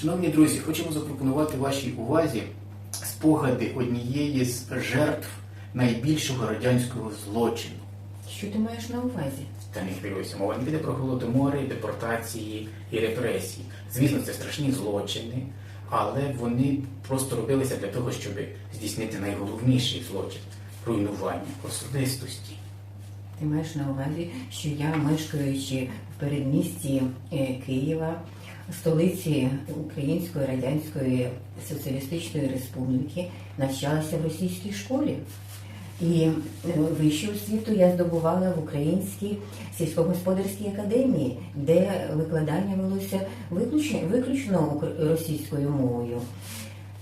Шановні друзі, хочемо запропонувати вашій увазі спогади однієї з жертв найбільшого радянського злочину. Що ти маєш на увазі? Та не хвилюйся, мова не піде про голодомори, депортації і репресії. Звісно, це страшні злочини, але вони просто робилися для того, щоб здійснити найголовніший злочин руйнування особистості. Ти маєш на увазі, що я, мешкаючи в передмісті е, Києва, столиці Української Радянської Соціалістичної Республіки, навчалася в російській школі. І е, вищу освіту я здобувала в Українській сільськогосподарській академії, де викладання велося виключно, виключно російською мовою.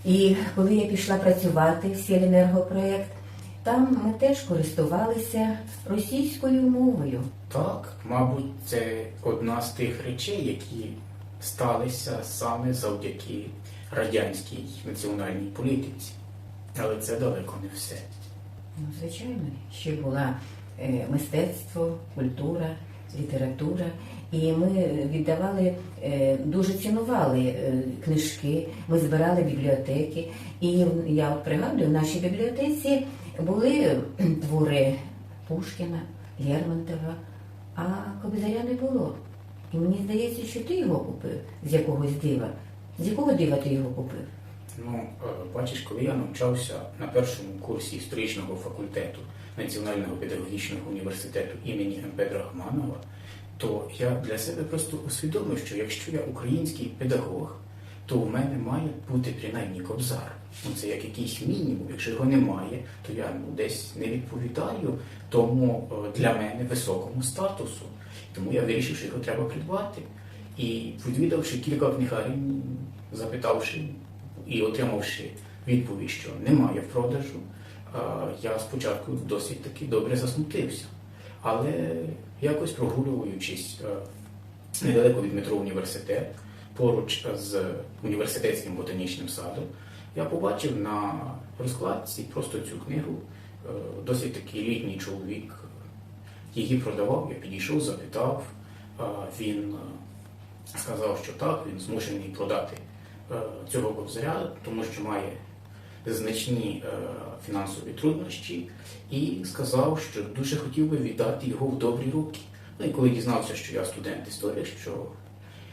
І коли я пішла працювати в Сілінергопроєкт, там ми теж користувалися російською мовою. Так, мабуть, це одна з тих речей, які сталися саме завдяки радянській національній політиці. Але це далеко не все. Ну, звичайно, ще була е, мистецтво, культура, література. І ми віддавали, е, дуже цінували е, книжки, ми збирали бібліотеки. І я пригадую, в нашій бібліотеці були твори Пушкіна, Лермонтова, а Кобзаря не було. І мені здається, що ти його купив з якогось дива. З якого дива ти його купив? Ну, е, бачиш, коли я навчався на першому курсі історичного факультету Національного педагогічного університету імені МП Драгоманова, то я для себе просто усвідомив, що якщо я український педагог, то в мене має бути принаймні кобзар. Ну, це як якийсь мінімум. Якщо його немає, то я ну, десь не відповідаю тому е, для мене високому статусу. Тому я вирішив, що його треба придбати. І відвідавши кілька книгарень, запитавши і отримавши відповідь, що немає в продажу, я спочатку досить таки добре засмутився. Але якось прогулюючись недалеко від метро університет, поруч з університетським ботанічним садом, я побачив на розкладці просто цю книгу. Досить такий літній чоловік її продавав, я підійшов, запитав. Він е, сказав, що так, він змушений продати е, цього кобзаря, тому що має значні е, фінансові труднощі, і сказав, що дуже хотів би віддати його в добрі руки. Ну і коли дізнався, що я студент історії, що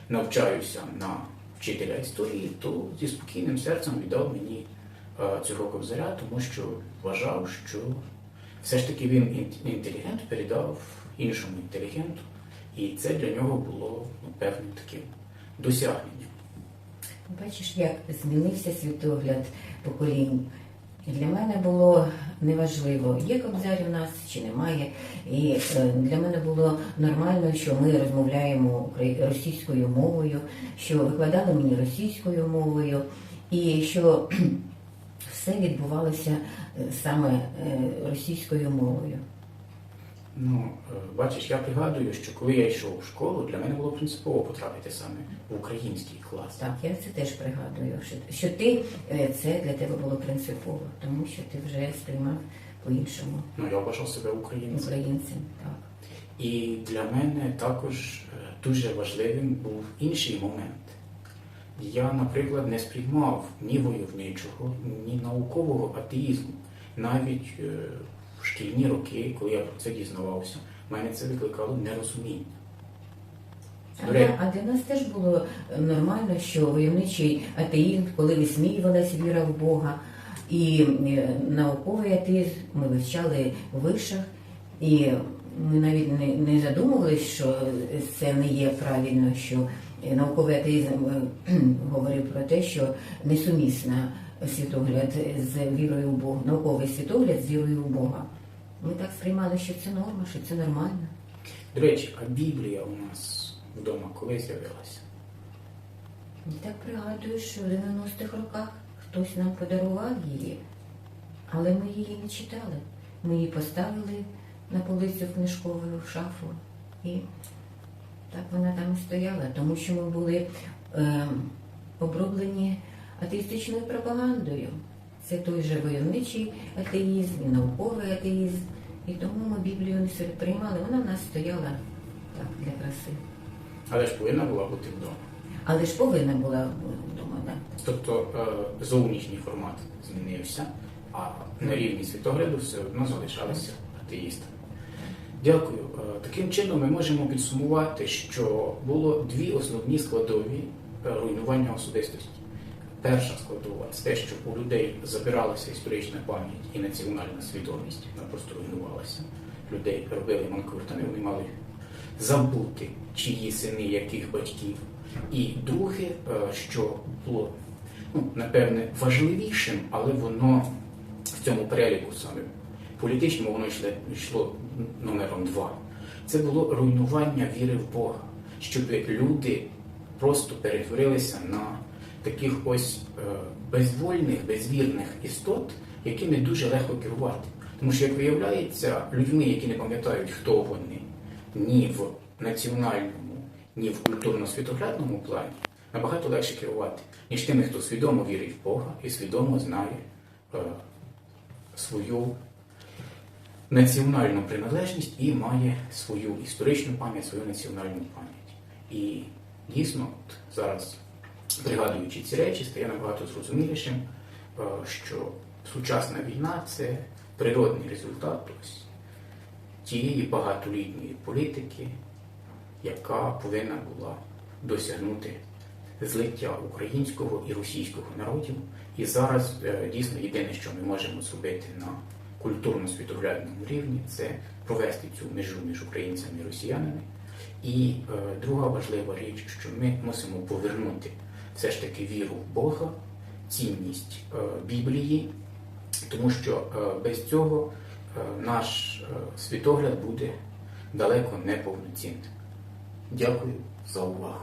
навчаюся на вчителя історії, то зі спокійним серцем віддав мені цього кобзаря, тому що вважав, що все ж таки він інтелігент передав іншому інтелігенту, і це для нього було ну, певним таким досягненням. Бачиш, як змінився світогляд поколінь. Для мене було неважливо, є кобзар у нас чи немає. І е, для мене було нормально, що ми розмовляємо російською мовою, що викладали мені російською мовою, і що все відбувалося е, саме е, російською мовою. Ну, е, бачиш, я пригадую, що коли я йшов в школу, для мене було принципово потрапити саме в український клас. Так, я це теж пригадую, що, що ти це для тебе було принципово, тому що ти вже сприймав по-іншому Ну, я вважав себе українцем. українцем. Так. І для мене також дуже важливим був інший момент. Я, наприклад, не сприймав ні войовничого, ні наукового атеїзму. Навіть е, в шкільні роки, коли я про це дізнавався, в мене це викликало нерозуміння. А для, а для нас теж було е, нормально, що войовничий атеїзм, коли висміювалася віра в Бога, і е, науковий атеїзм ми вивчали в вишах, і ми навіть не, не задумувалися, що це не є правильно, що науковий атеїзм е, говорив про те, що несумісна світогляд з вірою в Бога, науковий світогляд з вірою в Бога. Ми так сприймали, що це норма, що це нормально. до речі, а Біблія у нас вдома коли з'явилася? Я так пригадую, що в 90-х роках хтось нам подарував її, але ми її не читали. Ми її поставили на полицю книжкову в шафу, і так вона там і стояла, тому що ми були е, оброблені атеїстичною пропагандою. Це той же войовничий атеїзм, і науковий атеїзм. І тому ми Біблію не приймали, вона в нас стояла так для краси. Але ж повинна була бути вдома. Але ж повинна була вдома, так. Тобто е, зовнішній формат змінився, а на рівні світогляду все одно залишалися атеїстами. Дякую. Е, Таким чином ми можемо підсумувати, що було дві основні складові е, руйнування особистості. Перша складова це те, що у людей забиралася історична пам'ять і національна свідомість, вона просто руйнувалася. Людей робили манкуртами, вони мали забути, чиї сини яких батьків. І друге, е, що було ну, напевне важливішим, але воно в цьому переліку саме політичному воно йшло, йшло номером два. Це було руйнування віри в Бога, щоб люди просто перетворилися на таких ось е, безвольних, безвірних істот, якими дуже легко керувати. Тому що, як виявляється, людьми, які не пам'ятають, хто вони, ні в національному, ні в культурно-світоглядному плані, набагато легше керувати, ніж тими, хто свідомо вірить в Бога і свідомо знає е, свою національну приналежність і має свою історичну пам'ять, свою національну пам'ять. І дійсно, от зараз, пригадуючи ці речі, стає набагато зрозумілішим, е, що сучасна війна це природний результат ось тієї багатолітньої політики, яка повинна була досягнути злиття українського і російського народів. І зараз е, дійсно єдине, що ми можемо зробити на культурно-світоглядному рівні, це провести цю межу між українцями і росіянами. І е, друга важлива річ, що ми мусимо повернути все ж таки віру в Бога, цінність е, Біблії, тому що е, без цього е, наш е, світогляд буде далеко не повноцінним. Дякую за увагу.